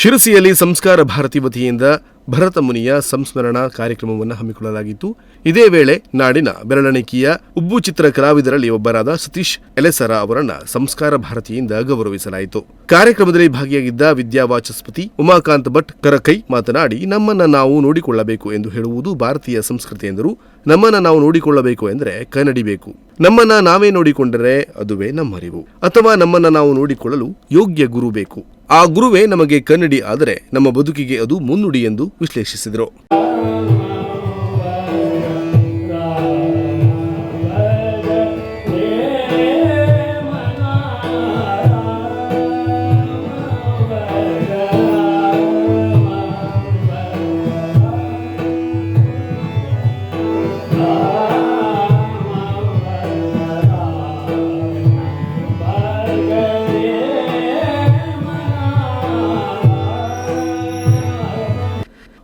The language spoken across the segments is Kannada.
ಶಿರಸಿಯಲ್ಲಿ ಸಂಸ್ಕಾರ ಭಾರತಿ ವತಿಯಿಂದ ಭರತ ಮುನಿಯ ಸಂಸ್ಮರಣಾ ಕಾರ್ಯಕ್ರಮವನ್ನು ಹಮ್ಮಿಕೊಳ್ಳಲಾಗಿತ್ತು. ಇದೇ ವೇಳೆ ನಾಡಿನ ಬೆರಳೆಣಿಕೆಯ ಉಬ್ಬು ಚಿತ್ರ ಕಲಾವಿದರಲ್ಲಿ ಒಬ್ಬರಾದ ಸತೀಶ್ ಎಲೆಸರ ಅವರನ್ನ ಸಂಸ್ಕಾರ ಭಾರತಿಯಿಂದ ಗೌರವಿಸಲಾಯಿತು. ಕಾರ್ಯಕ್ರಮದಲ್ಲಿ ಭಾಗಿಯಾಗಿದ್ದ ವಿದ್ಯಾವಾಚಸ್ಪತಿ ಉಮಾಕಾಂತ್ ಭಟ್ ಕರಕೈ ಮಾತನಾಡಿ, ನಮ್ಮನ್ನ ನಾವು ನೋಡಿಕೊಳ್ಳಬೇಕು ಎಂದು ಹೇಳುವುದು ಭಾರತೀಯ ಸಂಸ್ಕೃತಿ ಎಂದರು. ನಮ್ಮನ್ನ ನಾವು ನೋಡಿಕೊಳ್ಳಬೇಕು ಎಂದರೆ ಕನ್ನಡಿಬೇಕು ನಮ್ಮನ್ನ ನಾವೇ ನೋಡಿಕೊಂಡರೆ ಅದುವೇ ನಮ್ಮರಿವು. ಅಥವಾ ನಮ್ಮನ್ನ ನಾವು ನೋಡಿಕೊಳ್ಳಲು ಯೋಗ್ಯ ಗುರು ಬೇಕು. ಆ ಗುರುವೇ ನಮಗೆ ಕನ್ನಡಿ ಆದರೆ ನಮ್ಮ ಬದುಕಿಗೆ ಅದು ಮುನ್ನುಡಿ ಎಂದು ವಿಶ್ಲೇಷಿಸಿದರು.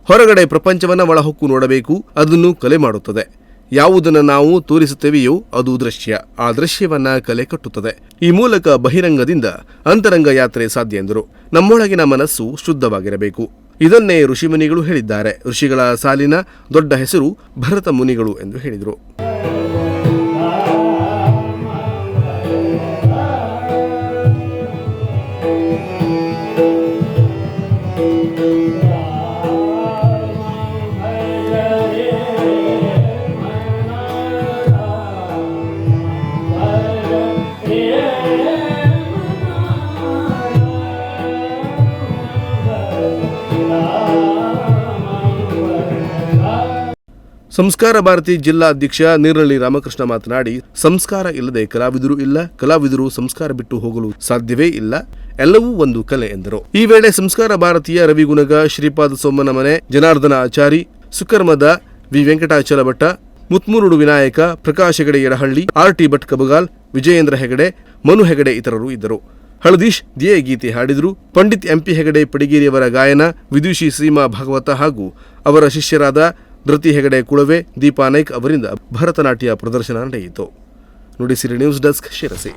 ಹೊರಗಡೆ ಪ್ರಪಂಚವನ್ನ ಒಳಹೊಕ್ಕು ನೋಡಬೇಕು, ಅದನ್ನು ಕಲೆ ಮಾಡುತ್ತದೆ. ಯಾವುದನ್ನು ನಾವು ತೋರಿಸುತ್ತೇವೆಯೋ ಅದು ದೃಶ್ಯ. ಆ ದೃಶ್ಯವನ್ನ ಕಲೆ ಕಟ್ಟುತ್ತದೆ. ಈ ಮೂಲಕ ಬಹಿರಂಗದಿಂದ ಅಂತರಂಗ ಯಾತ್ರೆ ಸಾಧ್ಯ ಎಂದರು. ನಮ್ಮೊಳಗಿನ ಮನಸ್ಸು ಶುದ್ಧವಾಗಿರಬೇಕು. ಇದನ್ನೇ ಋಷಿಮುನಿಗಳು ಹೇಳಿದ್ದಾರೆ. ಋಷಿಗಳ ಸಾಲಿನ ದೊಡ್ಡ ಹೆಸರು ಭರತ ಮುನಿಗಳು ಎಂದು ಹೇಳಿದರು. ಸಂಸ್ಕಾರ ಭಾರತಿ ಜಿಲ್ಲಾ ಅಧ್ಯಕ್ಷ ನೀರಳ್ಳಿ ರಾಮಕೃಷ್ಣ ಮಾತನಾಡಿ, ಸಂಸ್ಕಾರ ಇಲ್ಲದೆ ಕಲಾವಿದರು ಇಲ್ಲ, ಕಲಾವಿದರು ಸಂಸ್ಕಾರ ಬಿಟ್ಟು ಹೋಗಲು ಸಾಧ್ಯವೇ ಇಲ್ಲ, ಎಲ್ಲವೂ ಒಂದು ಕಲೆ ಎಂದರು. ಈ ವೇಳೆ ಸಂಸ್ಕಾರ ಭಾರತೀಯ ರವಿಗುಣಗ ಶ್ರೀಪಾದ ಸೋಮನ ಮನೆ, Janardhana Achari, ಸುಕರ್ಮದ V Venkatachala Bhatta, Mutmurdu Vinayaka, Prakash Hegde Yadahalli, R T Bhat Kabagal Vijayendra Hegde, Manu Hegde ಇತರರು ಇದ್ದರು. ಹಳದೀಶ್ ಧ್ಯೇಯ ಗೀತೆ ಹಾಡಿದರು. ಪಂಡಿತ್ ಎಂಪಿ ಹೆಗಡೆ ಪಡಿಗೇರಿಯವರ ಗಾಯನ, ವಿದುಷಿ ಸೀಮಾ ಭಾಗವತ ಹಾಗೂ ಅವರ ಶಿಷ್ಯರಾದ ಧೃತಿ ಹೆಗಡೆ ಕುಳವೆ ದೀಪಾ ನಾಯ್ಕ್ ಅವರಿಂದ ಭರತನಾಟ್ಯ ಪ್ರದರ್ಶನ ನಡೆಯಿತು. Nudisiri news desk Sirsi.